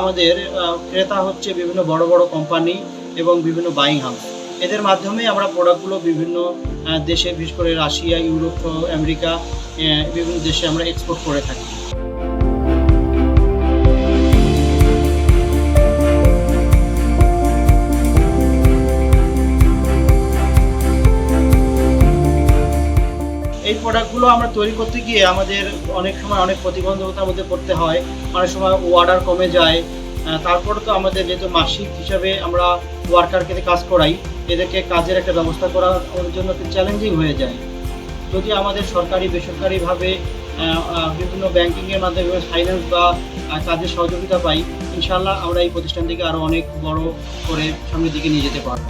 আমাদের ক্রেতা হচ্ছে বিভিন্ন বড় বড় কোম্পানি এবং বিভিন্ন বাইং হাউস এদের মাধ্যমে আমরা প্রোডাক্টগুলো বিভিন্ন দেশে, বিশেষ করে রাশিয়া, ইউরোপ আমেরিকা বিভিন্ন দেশে আমরা এক্সপোর্ট করে থাকি। এই প্রোডাক্টগুলো আমরা তৈরি করতে গিয়ে আমাদের অনেক সময় অনেক প্রতিবন্ধকতার মধ্যে পড়তে হয়। অনেক সময় অর্ডার কমে যায়। তারপরে তো আমাদের যেহেতু মাসিক হিসাবে আমরা ওয়ার্কারকে কাজ করাই, এদেরকে কাজের একটা ব্যবস্থা করা ওর জন্য একটু চ্যালেঞ্জিং হয়ে যায়। যদি আমাদের সরকারি, বেসরকারিভাবে বিভিন্ন ব্যাংকিংয়ের মাধ্যমে ফাইন্যান্স বা কাজের সহযোগিতা পাই ইনশাল্লাহ আমরা এই প্রতিষ্ঠান থেকে আরও অনেক বড় করে সামনের দিকে নিয়ে যেতে পারব।